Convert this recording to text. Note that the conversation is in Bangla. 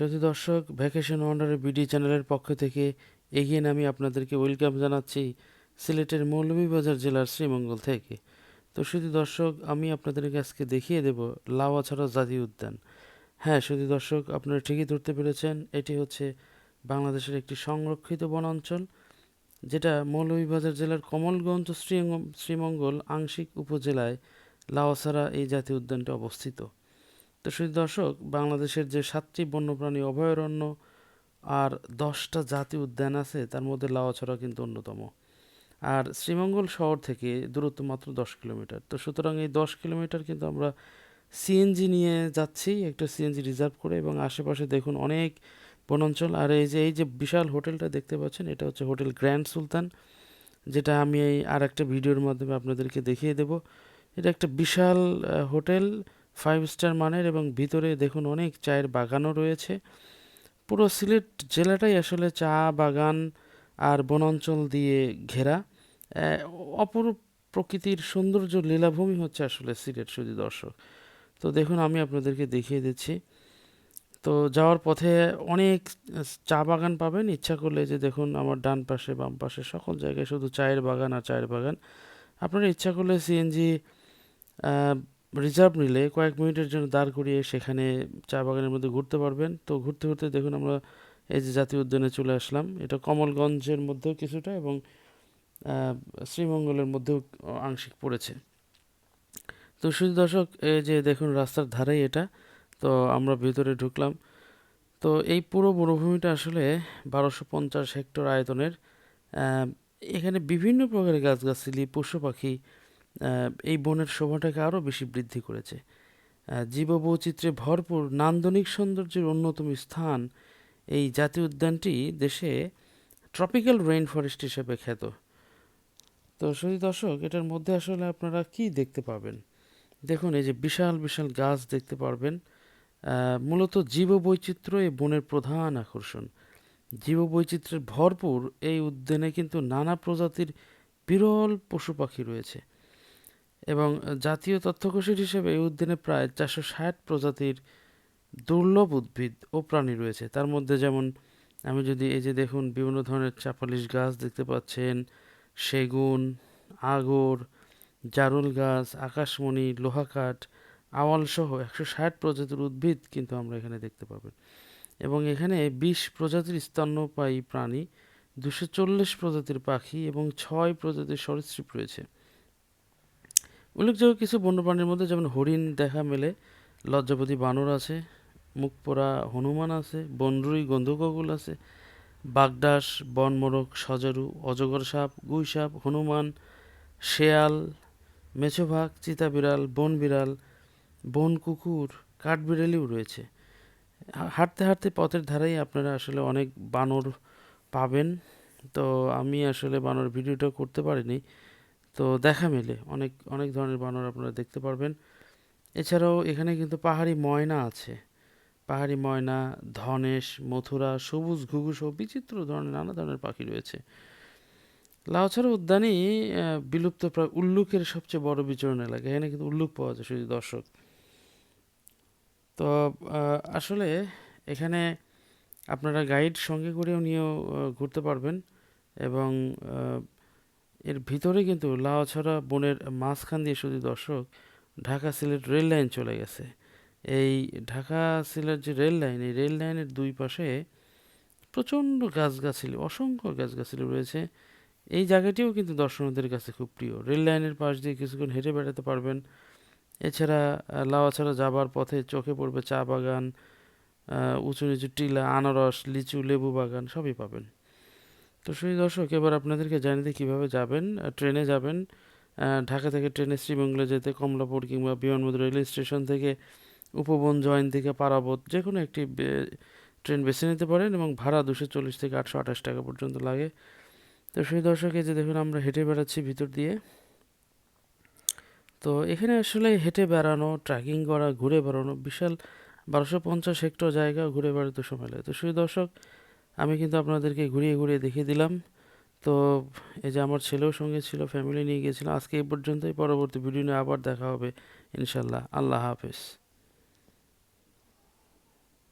শ্রোতি দর্শক ভ্যাকেশন ওয়ান্ডারের বিডি চ্যানেলের পক্ষ থেকে এগিয়ে নামি আপনাদেরকে ওয়েলকাম জানাচ্ছি সিলেটের মৌলভীবাজার জেলার শ্রীমঙ্গল থেকে। তো শ্রোতি দর্শক, আমি আপনাদেরকে আজকে দেখিয়ে দেব লাওয়াছড়া জাতীয় উদ্যান। হ্যাঁ শ্রোতি দর্শক, আপনারা ঠিকই ধরতে পেরেছেন, এটি হচ্ছে বাংলাদেশের একটি সংরক্ষিত বনাঞ্চল, যেটা মৌলভীবাজার জেলার কমলগঞ্জ শ্রীমঙ্গল আংশিক উপজেলায় লাওয়াছড়া এই জাতীয় উদ্যানটি অবস্থিত। তো দর্শক, বাংলাদেশের যে সাতটি বন্যপ্রাণী অভয়ারণ্য আর দশটা জাতীয় উদ্যান আছে, তার মধ্যে লাওয়াছড়া কিন্তু অন্যতম। আর শ্রীমঙ্গল শহর থেকে দূরত্ব মাত্র দশ কিলোমিটার। তো সুতরাং এই দশ কিলোমিটার কিন্তু আমরা সিএনজি নিয়ে যাচ্ছি, একটা সিএনজি রিজার্ভ করে এবং আশেপাশে দেখুন অনেক বনাঞ্চল। আর এই যে এই যে বিশাল হোটেলটা দেখতে পাচ্ছেন, এটা হচ্ছে হোটেল গ্র্যান্ড সুলতান, যেটা আমি এই আর একটা ভিডিওর মাধ্যমে আপনাদেরকে দেখিয়ে দেব। এটা একটা বিশাল হোটেল। ফাইভ স্টার মানের এবং ভিতরে দেখুন অনেক চায়ের বাগানও রয়েছে। পুরো সিলেট জেলাটাই আসলে চা বাগান আর বনাঞ্চল দিয়ে ঘেরা। অপরূপ প্রকৃতির সৌন্দর্য লীলাভূমি হচ্ছে আসলে সিলেট, সুদী দর্শক। তো দেখুন, আমি আপনাদেরকে দেখিয়ে দিচ্ছি। তো যাওয়ার পথে অনেক চা বাগান পাবেন। ইচ্ছা করলে যে দেখুন, আমার ডান পাশে, বাম পাশে সকল জায়গায় শুধু চায়ের বাগান আর চায়ের বাগান। আপনারা ইচ্ছা করলে সিএনজি রিজার্ভ নিলে কয়েক মিনিটের জন্য দাঁড় করিয়ে সেখানে চা বাগানের মধ্যে ঘুরতে পারবেন। তো ঘুরতে ঘুরতে দেখুন আমরা এই যে জাতীয় উদ্যানে চলে আসলাম। এটা কমলগঞ্জের মধ্যেও কিছুটা এবং শ্রীমঙ্গলের মধ্যেও আংশিক পড়েছে। তো শুধু দর্শক, এই যে দেখুন রাস্তার ধারেই এটা। তো আমরা ভিতরে ঢুকলাম। তো এই পুরো বনভূমিটা আসলে বারোশো পঞ্চাশ হেক্টর আয়তনের। এখানে বিভিন্ন প্রকারের গাছগাছালি, পশু পাখি এই বনের শোভাটাকে আরও বেশি বৃদ্ধি করেছে। জীববৈচিত্র্যে ভরপুর নান্দনিক সৌন্দর্যের অন্যতম স্থান এই জাতীয় উদ্যানটি দেশে ট্রপিক্যাল রেইন ফরেস্ট হিসেবে খ্যাত। তো শুধু দর্শক, এটার মধ্যে আসলে আপনারা কি দেখতে পাবেন? দেখুন, এই যে বিশাল বিশাল গাছ দেখতে পারবেন। মূলত জীববৈচিত্র্য এই বনের প্রধান আকর্ষণ। জীববৈচিত্র্যের ভরপুর এই উদ্যানে কিন্তু নানা প্রজাতির বিরল পশু পাখি রয়েছে। এবং জাতীয় তথ্যকোষের হিসেবে এই উদ্যানে প্রায় চারশো ষাট প্রজাতির দুর্লভ উদ্ভিদ ও প্রাণী রয়েছে। তার মধ্যে যেমন আমি যদি এই যে দেখুন বিভিন্ন ধরনের চাপালিশ গাছ দেখতে পাচ্ছেন, সেগুন, আগর, জারুল গাছ, আকাশমণি, লোহাকাঠ আওয়াল সহ একশো ষাট প্রজাতির উদ্ভিদ কিন্তু আমরা এখানে দেখতে পাবেন। এবং এখানে বিশ প্রজাতির স্তন্যপায়ী প্রাণী, দুশো চল্লিশ প্রজাতির পাখি এবং ছয় প্রজাতির সরীসৃপ রয়েছে। উল্লেখযোগ্য কিছু বন্যপ্রাণীর মধ্যে, যেমন হরিণ দেখা মেলে, লজ্জাপতি বানর আছে, মুখপোড়া হনুমান আছে, বনরুই গন্ধককুল আছে বাগডাস বনমোরক সজারু, অজগর সাপ, গুই সাপ, হনুমান, শেয়াল মেছোভাগ চিতা বিড়াল, বন বিড়াল, বন কুকুর, কাঠবিড়ালিও রয়েছে। হাঁটতে হাঁটতে পথের ধারেই আপনারা আসলে অনেক বানর পাবেন। তো আমি আসলে বানর ভিডিওটা করতে পারিনি। তো দেখা মেলে। অনেক অনেক ধরনের বানর আপনারা দেখতে পারবেন। এছাড়াও এখানে কিন্তু পাহাড়ি ময়না আছে। পাহাড়ি ময়না, ধনেশ, মথুরা, সবুজ ঘুঘু সহ বিচিত্র ধরনের, নানা ধরনের পাখি রয়েছে। লাউছড়া উদ্যানই বিলুপ্ত প্রায় উল্লুকের সবচেয়ে বড় বিচরণ এলাকা। এখানে কিন্তু উল্লুক পাওয়া যায় শুধু দর্শক। তো আসলে এখানে আপনারা গাইড সঙ্গে করেও নিয়েও ঘুরতে পারবেন এবং এর ভিতরে কিন্তু লাউছড়া বনের মাঝখান দিয়ে শুধু দর্শক, ঢাকা সিলেট রেল লাইন চলে গেছে। এই ঢাকা সিলেট যে রেল লাইন, এই রেল লাইনের দুই পাশে প্রচণ্ড গাছগাছালি, অসংখ্য গাছগাছালি রয়েছে। এই জায়গাটিও কিন্তু দর্শনার্থীদের কাছে খুব প্রিয়। রেল লাইনের পাশ দিয়ে কিছুক্ষণ হেঁটে বেড়াতে পারবেন। এছাড়া লাওয়াছড়া যাবার পথে চোখে পড়বে চা বাগান উঁচু নিচু টিলা, আনারস, লিচু, লেবু বাগান সবই পাবেন। তো সেই দর্শক, এবার আপনাদেরকে জানিয়ে দিই কীভাবে যাবেন। ট্রেনে যাবেন। ঢাকা থেকে ট্রেনে শ্রীমঙ্গলে যেতে কমলাপুর কিংবা বিমানবন্দর রেল স্টেশন থেকে উপবন জয়েন থেকে পারাবত যে কোনো একটি ট্রেন বেছে নিতে পারেন এবং ভাড়া দুশো চল্লিশ থেকে আটশো আঠাশ টাকা পর্যন্ত লাগে। তো সেই দর্শক যে দেখুন আমরা হেঁটে বেড়াচ্ছি ভিতর দিয়ে। তো এখানে আসলে হেঁটে বেড়ানো, ট্রেকিং করা, ঘুরে বেড়ানো বিশাল বারোশো পঞ্চাশ হেক্টর জায়গা, ঘুরে বেড়াতে সময় লাগে। তো সেই দর্শক আমি কিন্তু আপনাদেরকে ঘুরিয়ে ঘুরিয়ে দেখিয়ে দিলাম। তো এই যে আমার ছেলেও সঙ্গে ছিল ফ্যামিলি নিয়ে গিয়েছিলাম আজকে এই পর্যন্তই। পরবর্তী ভিডিও নিয়ে আবার দেখা হবে ইনশাল্লাহ আল্লাহ হাফেজ।